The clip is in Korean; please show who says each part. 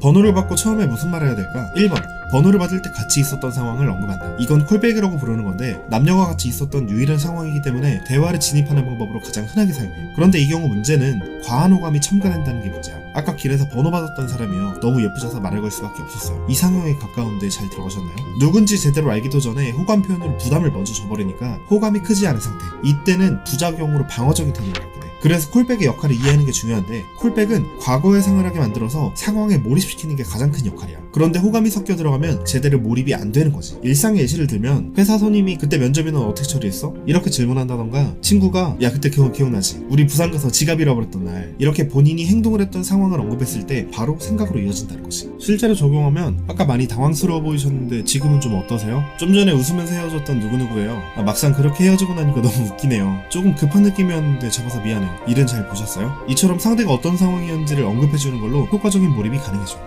Speaker 1: 번호를 받고 처음에 무슨 말을 해야 될까? 1번 번호를 받을 때 같이 있었던 상황을 언급한다. 이건 콜백이라고 부르는 건데 남녀가 같이 있었던 유일한 상황이기 때문에 대화를 진입하는 방법으로 가장 흔하게 사용해요. 그런데 이 경우 문제는 과한 호감이 첨가된다는 게 문제야. 아까 길에서 번호 받았던 사람이요. 너무 예쁘셔서 말을 걸 수밖에 없었어요. 이 상황에 가까운데 잘 들어가셨나요? 누군지 제대로 알기도 전에 호감 표현으로 부담을 먼저 줘버리니까 호감이 크지 않은 상태. 이때는 부작용으로 태도를 갖게 돼. 그래서 콜백의 역할을 이해하는 게 중요한데 콜백은 과거에 생각하게 만들어서 상황에 몰입시키는 게 가장 큰 역할이야. 그런데 호감이 섞여 들어가면 제대로 몰입이 안 되는 거지. 일상의 예시를 들면 회사 손님이 그때 면접이 넌 어떻게 처리했어? 이렇게 질문한다던가 친구가 야 그때 기억, 기억나지? 우리 부산 가서 지갑 잃어버렸던 날 이렇게 본인이 행동을 했던 상황을 언급했을 때 바로 생각으로 이어진다는 거지. 실제로 적용하면 아까 많이 당황스러워 보이셨는데 지금은 좀 어떠세요? 좀 전에 웃으면서 헤어졌던 누구누구예요. 아, 막상 그렇게 헤어지고 나니까 너무 웃기네요. 조금 급한 느낌이었는데 잡아서 미안해. 일은 잘 보셨어요? 이처럼 상대가 어떤 상황이었는지를 언급해주는 걸로 효과적인 몰입이 가능해져.